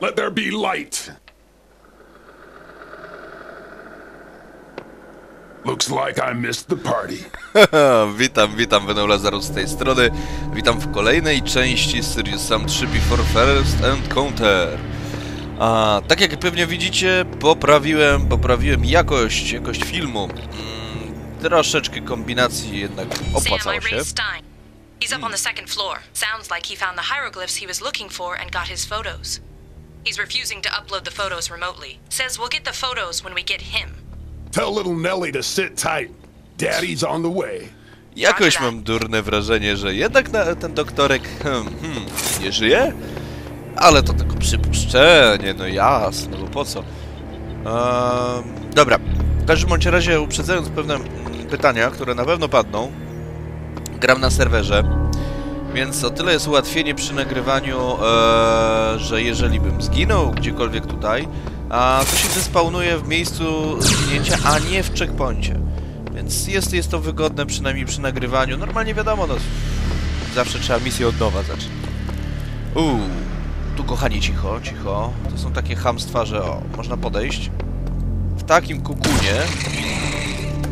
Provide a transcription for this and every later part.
Let there be light. Looks like I missed the party. witam, witam, Venom Lazarus z tej strony. Witam w kolejnej części Serious Sam 3 Before First Encounter. A, tak jak pewnie widzicie, poprawiłem, poprawiłem jakość, jakość filmu. Mm, troszeczkę kombinacji jednak opłacało się. He's up on the second floor. Sounds like he found the hieroglyphs he was looking for and got his photos. He's refusing to upload the photos remotely. Says we'll get the photos when we get him. Tell little Nelly to sit tight. Daddy's on the way. Jakoś mam durne wrażenie, że jednak na, ten doktorek hmm, hmm, nie żyje? Ale to tylko przypuszczenie, no jasne, bo po co? Ehm, dobra, w każdym bądź razie uprzedzając pewne mm, pytania, które na pewno padną, gram na serwerze, więc o tyle jest ułatwienie przy nagrywaniu, e, że jeżeli bym zginął gdziekolwiek tutaj, a to się zespawnuje w miejscu zginięcia, a nie w checkpoincie. Więc jest, jest to wygodne przynajmniej przy nagrywaniu. Normalnie wiadomo, no zawsze trzeba misję od nowa zacząć. Uuu, tu kochani cicho, cicho. To są takie hamstwa, że o, można podejść. W takim kukunie.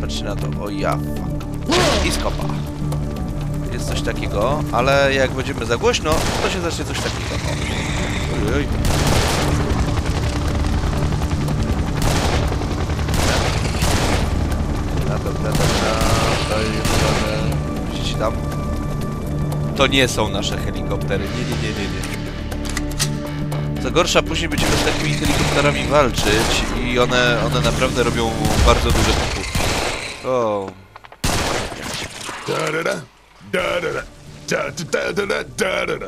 Patrzcie na to, o ja fuck. I skopa. Takiego, ale jak będziemy za głośno, to się zacznie coś takiego. Oj, oj. Dobra, dobra, dobra. To jest one. Widzicie tam? To nie są nasze helikoptery. Nie, nie, nie, nie, nie. Co gorsza, później będziemy z takimi helikopterami walczyć i one, one naprawdę robią bardzo duże kuku. O, Da da da. Da da da. Da da da da da da da.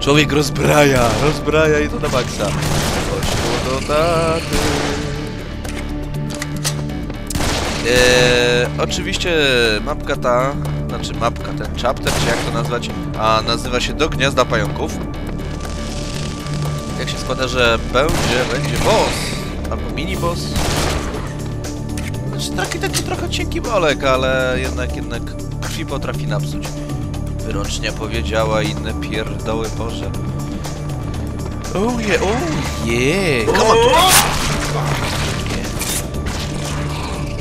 Człowiek rozbraja, rozbraja i to na maksa. Do taty. Eee, oczywiście mapka ta, znaczy mapka, ten chapter, czy jak to nazwać, a nazywa się Do Gniazda Pająków. Jak się składa, że będzie, będzie boss, albo mini boss. Znaczy taki, taki trochę cienki bolek, ale jednak, jednak krwi potrafi napsuć. Wyrocznia powiedziała inne pierdoły Boże. Oh yeah, oh yeah! Come on!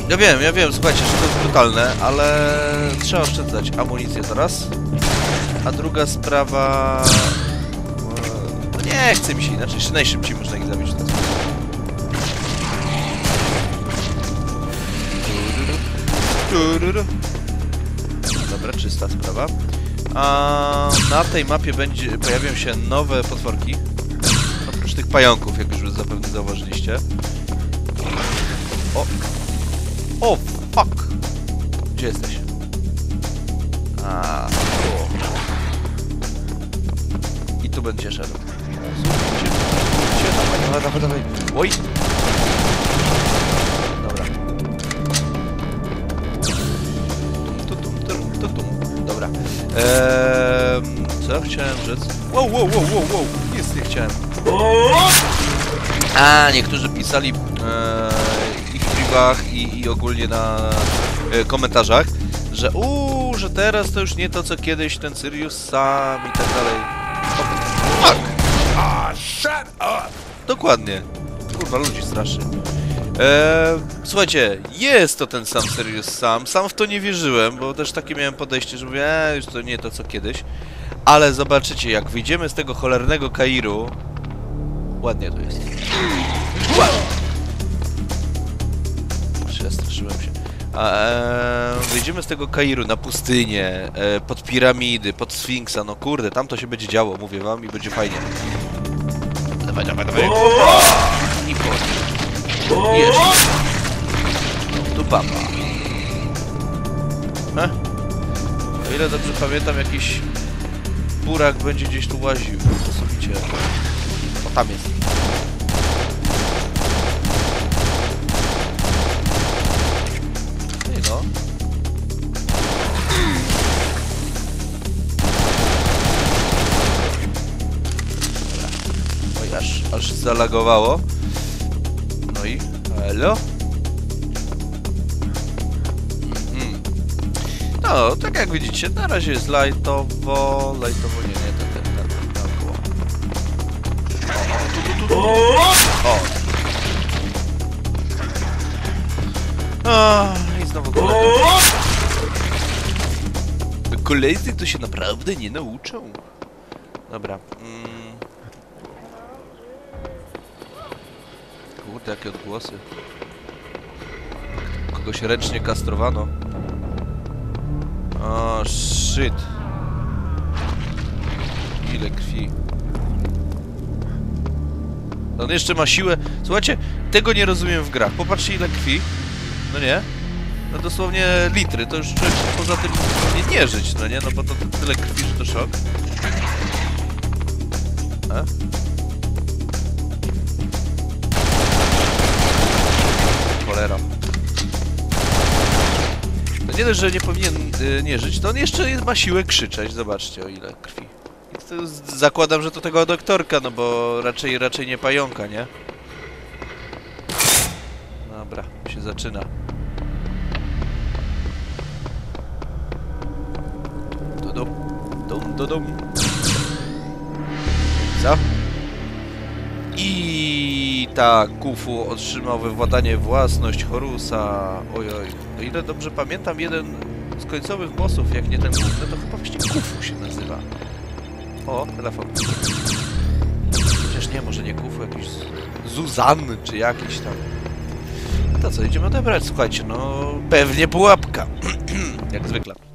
Ja wiem, ja wiem, słuchajcie, że to jest brutalne, ale trzeba oszczędzać amunicję teraz. A druga sprawa... e, No nie chce mi się inaczej, najszybciej można ich zabić w Dobra, czysta sprawa. A na tej mapie będzie, pojawią się nowe potworki. Oprócz tych pająków, jak już zapewne zauważyliście. O! O, fuck! Gdzie jesteś? A. I tu będzie szedł. Słuchajcie, dawaj, dawaj, dawaj. Oj! Chciałem rzec? Wow, wow, wow, wow, wow. Jest, nie chciałem. A, niektórzy pisali eee, i w privach, i, i ogólnie na e, komentarzach, że uuu, że teraz to już nie to co kiedyś, ten Sirius sam i tak dalej. Fuck! Ah, shut up. Dokładnie. Kurwa, ludzi straszy. Eee, słuchajcie, jest to ten sam Sirius Sam. Sam w to nie wierzyłem, bo też takie miałem podejście, że mówię, eee, już to nie to co kiedyś. Ale zobaczycie, jak wyjdziemy z tego cholernego Kairu... Ładnie tu jest. Ładnie. Przestraszyłem się. E, wyjdziemy z tego Kairu na pustynię, e, pod piramidy, pod Sfinksa, no kurde, tam to się będzie działo, mówię wam, i będzie fajnie. Dawaj, dawaj, dawaj. I po. Jeszcze. Tu papa. He? O ile dobrze pamiętam, jakiś burak będzie gdzieś tu łaził. Słuchajcie. O, tam jest. No i no. Oj, aż, aż zalagowało. Elo? Mhm. No, tak jak widzicie, na razie jest lightowo... Lightowo, nie, nie, ten, ten, ten, ten, ten było. O! A, I znowu kolega. Koledzy to się naprawdę nie nauczą. Dobra. Mm. Kurde, jakie odgłosy. Kogoś ręcznie kastrowano. O, shit. Ile krwi. On jeszcze ma siłę. Słuchajcie, tego nie rozumiem w grach. Popatrzcie ile krwi. No nie? No dosłownie litry. To już poza tym nie, nie żyć, no nie? No bo to tyle krwi, że to szok. Cholera. No nie dość, że nie powinien y, nie żyć, to on jeszcze ma siłę krzyczeć. Zobaczcie o ile krwi. Zakładam, że to tego doktorka, no bo raczej, raczej nie pająka, nie? Dobra, się zaczyna. Dodum, dum, dodum. Co? I tak, Kufu otrzymał wywładanie własność Horusa. Ojoj, o ile dobrze pamiętam, jeden z końcowych bossów, jak nie ten główny, to chyba właśnie Kufu się nazywa. O, telefon. Chociaż nie, może nie Kufu, jakiś Zuzan, czy jakiś tam. To co, idziemy odebrać, słuchajcie, no pewnie pułapka. jak zwykle.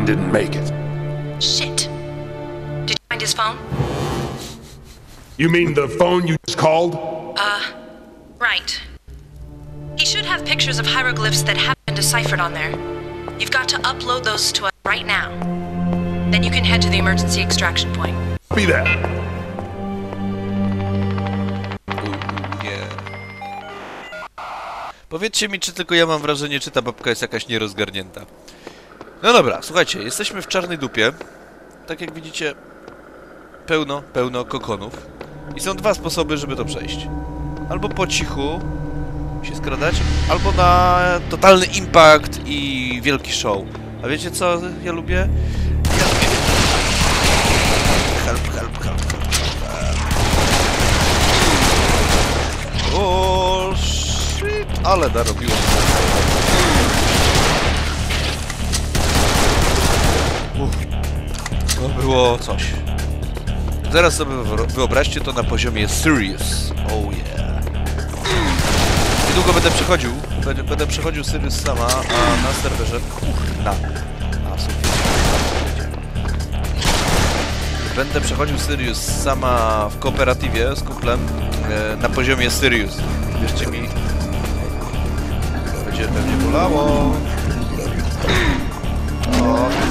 Stein didn't make it. Shit. Did you find his phone? You mean the phone you just called? Uh, right. He should have pictures of hieroglyphs that have been deciphered on there. You've got to upload those to us right now. Then you can head to the emergency extraction point. Be that. Nie. Powiedzcie mi, czy tylko ja mam wrażenie, czy ta babka jest jakaś nierozgarnięta. No dobra, słuchajcie, jesteśmy w czarnej dupie. Tak jak widzicie, pełno, pełno kokonów. I są dwa sposoby, żeby to przejść. Albo po cichu się skradać, albo na totalny impact i wielki show. A wiecie co ja lubię? Ja lubię... Help, help, help, help. O shit, ale narobiłem. To było coś. Zaraz sobie wyo- wyobraźcie to na poziomie serious. Oh yeah. Niedługo będę przechodził, będę, będę przechodził Sirius sama, a na serwerze kurna. A. Będę przechodził Sirius sama w kooperatywie z kumplem e, na poziomie Sirius. Wierzcie mi, będzie pewnie bolało. O.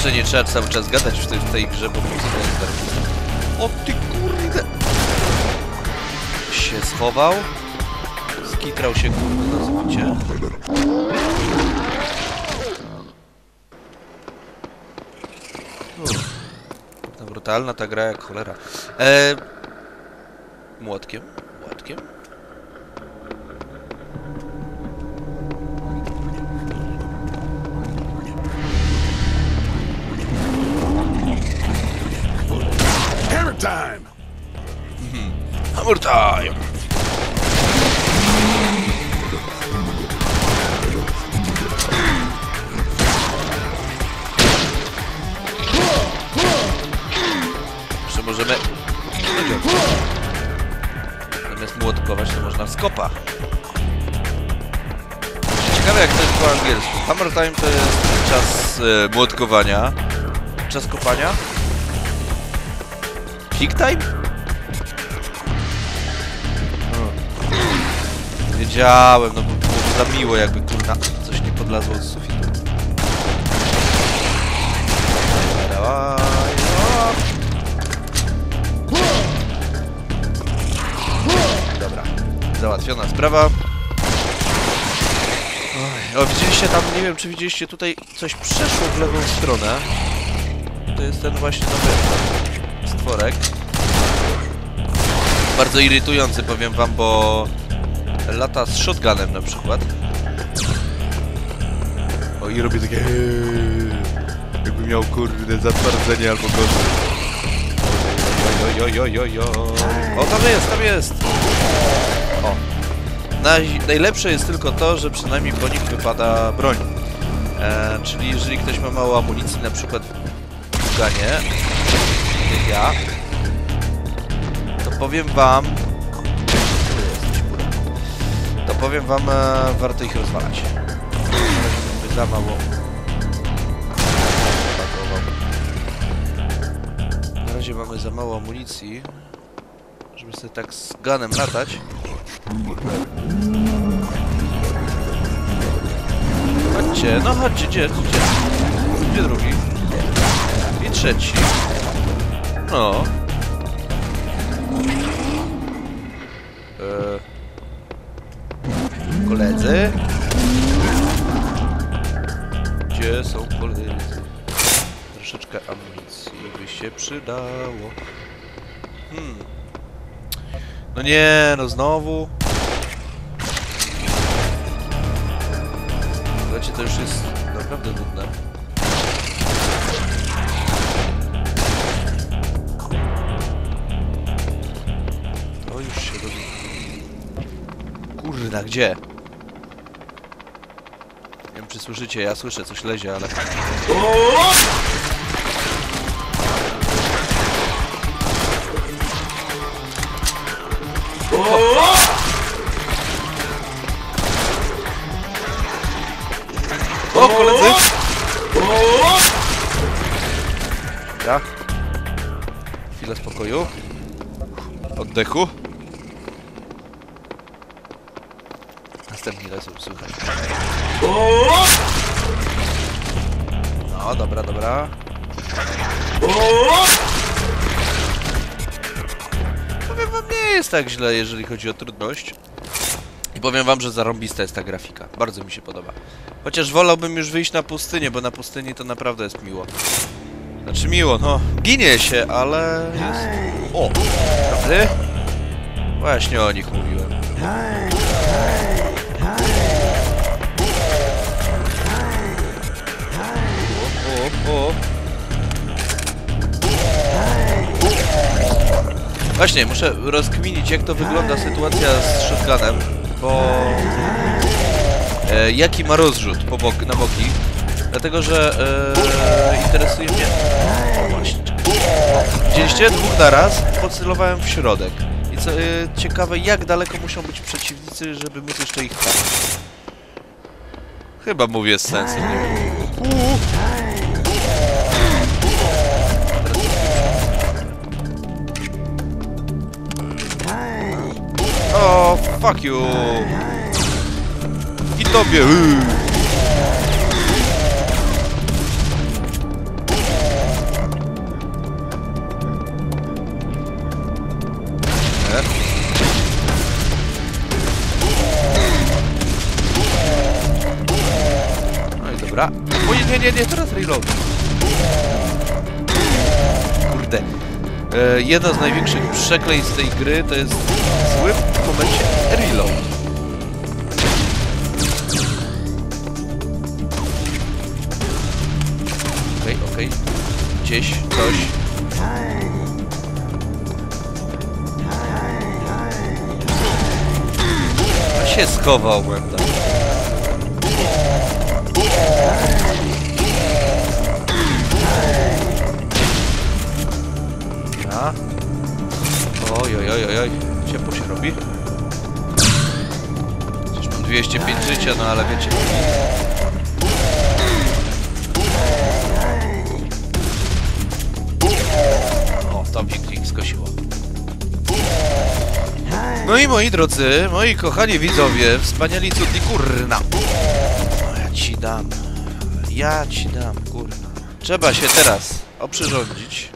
Śmieszniejsze nie trzeba cały czas gadać w tej, w tej grze, bo muzyka jest darmowa. O ty kurde! Się schował. Skitrał się kurde na złocie. Uff. Ta brutalna ta gra jak cholera. E... Młotkiem? Młotkiem? Time! Hammer time! Możemy... Zamiast młotkować, to można skopa. Ciekawe jak to jest po angielsku. Hammer time to jest czas e, młotkowania. Czas kopania. Peak time? Wiedziałem, no bo byłoby za miło jakby kurna coś nie podlazło z sufitu. Dawaj, o. Dobra. załatwiona sprawa. Oj, o, widzieliście tam, nie wiem czy widzieliście, tutaj coś przeszło w lewą stronę. To jest ten właśnie nowy stworek. Bardzo irytujący, powiem wam, bo lata z shotgunem na przykład. O i robię takie jakby miał kurde zatwardzenie albo gorzej. Oj, oj, oj, oj, oj, O, tam jest, tam jest! O. Naj, najlepsze jest tylko to, że przynajmniej po nich wypada broń. E, czyli jeżeli ktoś ma mało amunicji, na przykład w ganie, ja, to powiem wam... To powiem wam, e, warto ich rozwalać. By za mało. Na razie mamy za mało amunicji, żeby sobie tak z ganem latać. Chodźcie, no chodźcie, gdzie, gdzie? Gdzie drugi? I trzeci. No. Eee. Koledzy? Gdzie są koledzy? Troszeczkę amunicji by się przydało. Hmm. No nie, no znowu. Słuchajcie, to już jest naprawdę nudne. Kurna, gdzie? Nie wiem, czy słyszycie, ja słyszę, coś lezie, ale... O, koledzy! Ja. Chwilę spokoju. Oddechu. Następny raz słychać. No, dobra, dobra. Powiem wam, nie jest tak źle, jeżeli chodzi o trudność. I powiem wam, że zarąbista jest ta grafika. Bardzo mi się podoba. Chociaż wolałbym już wyjść na pustynię, bo na pustyni to naprawdę jest miło. Znaczy miło, no. Ginie się, ale jest... O! Dobry? Właśnie o nich mówiłem. Właśnie, muszę rozkminić jak to wygląda sytuacja z shotgunem, bo... E, jaki ma rozrzut po bok, na boki? Dlatego, że e, interesuje mnie... O, właśnie. Widzieliście? Dwóch naraz pocelowałem w środek. E, ciekawe, jak daleko muszą być przeciwnicy, żeby móc jeszcze ich trafić. Chyba mówię z sensem. Uuu. O, fuck you! I tobie! Yy. Dobra. O nie, nie, nie, nie, teraz reload. Kurde. E, jedna z największych przekleństw tej gry to jest zły w momencie reload. Okej, okej. Gdzieś coś. A się schował, błęda. Oj, oj, oj. Ciepło się robi. Chociaż mam 205 życia, no ale wiecie. O, to piknik skosiło. No i moi drodzy, moi kochani widzowie, wspaniali cudni kurna. O, ja ci dam. Ja ci dam, kurna. Trzeba się teraz oprzyrządzić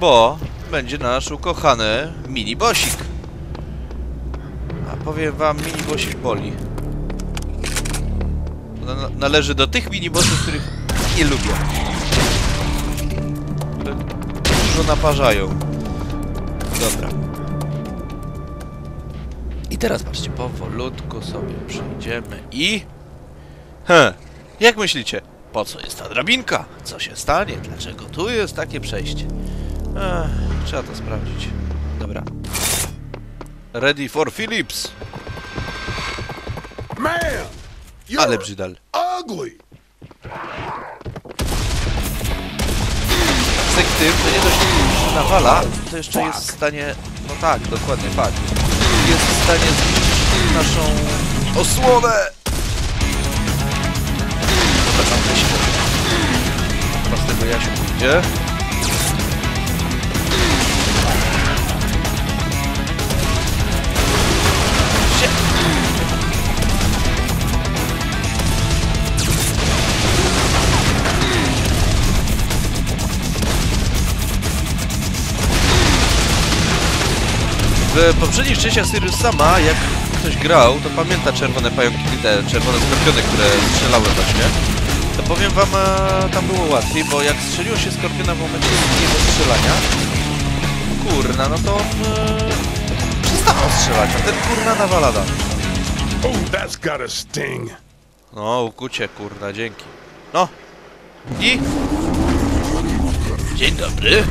bo będzie nasz ukochany mini bosik. powiem wam, minibossik boli. Na, należy do tych minibossów, których nie lubię. Które dużo naparzają. Dobra. I teraz patrzcie, powolutku sobie przejdziemy i... He, jak myślicie? Po co jest ta drabinka? Co się stanie? Dlaczego tu jest takie przejście? Ech, trzeba to sprawdzić. Dobra. Ready for Philips! Ale brzydal. ugly. Syk tym, to nie dość, że nawala, to jeszcze jest w stanie... No tak, dokładnie, fakt. Jest w stanie zniszczyć naszą osłonę! Dobra, tam się. Chyba z tego Jasiu pójdzie. W poprzednich częściach Sirius sama, jak ktoś grał, to pamięta czerwone pająki, te czerwone skorpiony, które strzelały właśnie. To powiem wam, e, tam było łatwiej, bo jak strzeliło się skorpiona w momencie jego strzelania, kurna, no to on e, przestawał strzelać, a ten kurna nawala dalej. Oh, that's got a sting. No, ukucie, kurna, dzięki. No. I... Dzień dobry.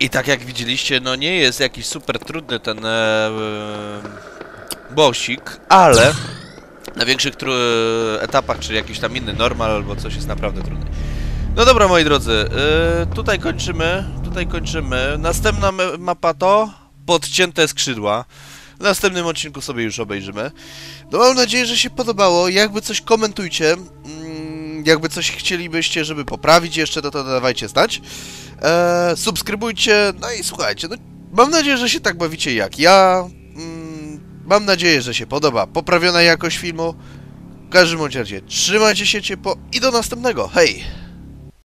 I tak jak widzieliście, no nie jest jakiś super trudny ten e, e, bossik, ale na większych etapach, czy jakiś tam inny normal albo coś jest naprawdę trudny. No dobra, moi drodzy, yy, tutaj kończymy, tutaj kończymy. Następna ma- mapa to podcięte skrzydła. W następnym odcinku sobie już obejrzymy. No mam nadzieję, że się podobało. Jakby coś komentujcie, mm, jakby coś chcielibyście, żeby poprawić jeszcze, to, to dawajcie znać. E, subskrybujcie, no i słuchajcie, no, mam nadzieję, że się tak bawicie jak ja. Mm, mam nadzieję, że się podoba poprawiona jakość filmu. W każdym razie, trzymajcie się ciepło i do następnego. Hej!